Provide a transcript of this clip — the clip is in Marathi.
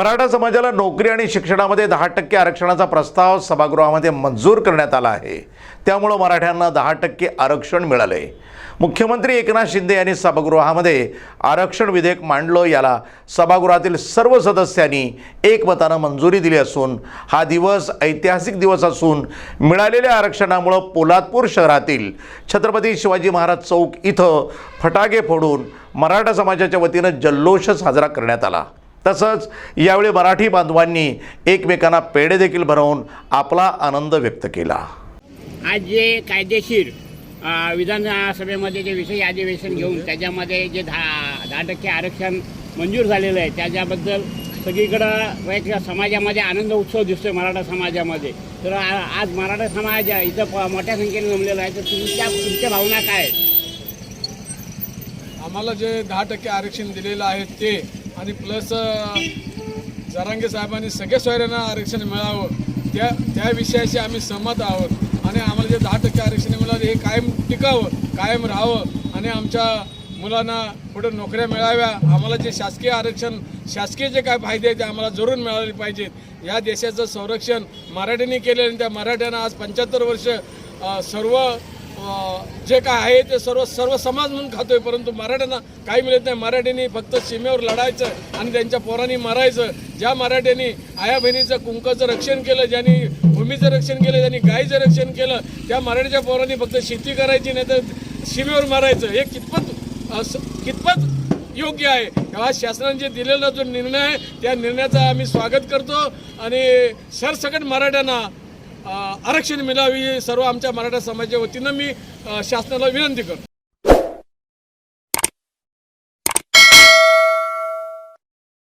मराठा समाजाला नोकरी आणि शिक्षणामध्ये दहा टक्के आरक्षणाचा प्रस्ताव सभागृहामध्ये मंजूर करण्यात आला आहे. त्यामुळं मराठ्यांना दहा टक्के आरक्षण मिळाले. मुख्यमंत्री एकनाथ शिंदे यांनी सभागृहामध्ये आरक्षण विधेयक मांडलं याला सभागृहातील सर्व सदस्यांनी एकमतानं मंजुरी दिली असून हा दिवस ऐतिहासिक दिवस असून मिळालेल्या आरक्षणामुळं पोलादपूर शहरातील छत्रपती शिवाजी महाराज चौक इथं फटाके फोडून मराठा समाजाच्या वतीनं जल्लोष साजरा करण्यात आला. तसंच यावेळी मराठी बांधवांनी एकमेकांना पेढे देखील भरवून आपला आनंद व्यक्त केला. आज जे कायदेशीर विधानसभेमध्ये जे विषयी अधिवेशन घेऊन त्याच्यामध्ये जे दहा दहा टक्के आरक्षण मंजूर झालेलं आहे त्याच्याबद्दल सगळीकडं वैयक्तिक समाजामध्ये आनंद उत्सव दिसतोय मराठा समाजामध्ये. तर आ- आज मराठा समाज इथं मोठ्या संख्येने जमलेला आहे तर तुमच्या तुमच्या भावना काय आहेत? आम्हाला जे दहा टक्के आरक्षण दिलेलं आहे ते आणि प्लस जरांगे साहेबांनी सगळ्या सोयऱ्यांना आरक्षण मिळावं. त्या त्या विषयाशी आम्ही सहमत आहोत. आणि आम्हाला जे दहा टक्के आरक्षण मिळालं हे कायम टिकावं कायम राहावं. आणि आमच्या मुलांना पुढे नोकऱ्या मिळाव्या. आम्हाला जे शासकीय आरक्षण शासकीय जे काय फायदे आहेत ते आम्हाला जरूर मिळाले पाहिजेत. या देशाचं संरक्षण मराठ्यांनी केलं आणि त्या मराठ्यांना आज पंच्याहत्तर वर्ष सर्व जे काय आहे ते सर्व सर्व समाज म्हणून खातोय परंतु मराठ्यांना काही मिळत नाही. मराठ्यांनी फक्त सीमेवर लढायचं आणि त्यांच्या पोरांनी मारायचं. ज्या मराठ्यांनी आया बहिणीचं कुंकाचं रक्षण केलं ज्यांनी भूमीचं रक्षण केलं ज्यांनी गायीचं रक्षण केलं त्या मराठीच्या पोरांनी फक्त शेती करायची नाही तर सीमेवर मारायचं. हे कितपत कितपत योग्य आहे? हा शासनाने जे दिलेला जो निर्णय आहे त्या निर्णयाचा आम्ही स्वागत करतो. आणि सरसकट मराठ्यांना आरक्षण मिळावी सर्व आमच्या मराठा समाजाच्या वतीनं मी शासनाला विनंती करतो.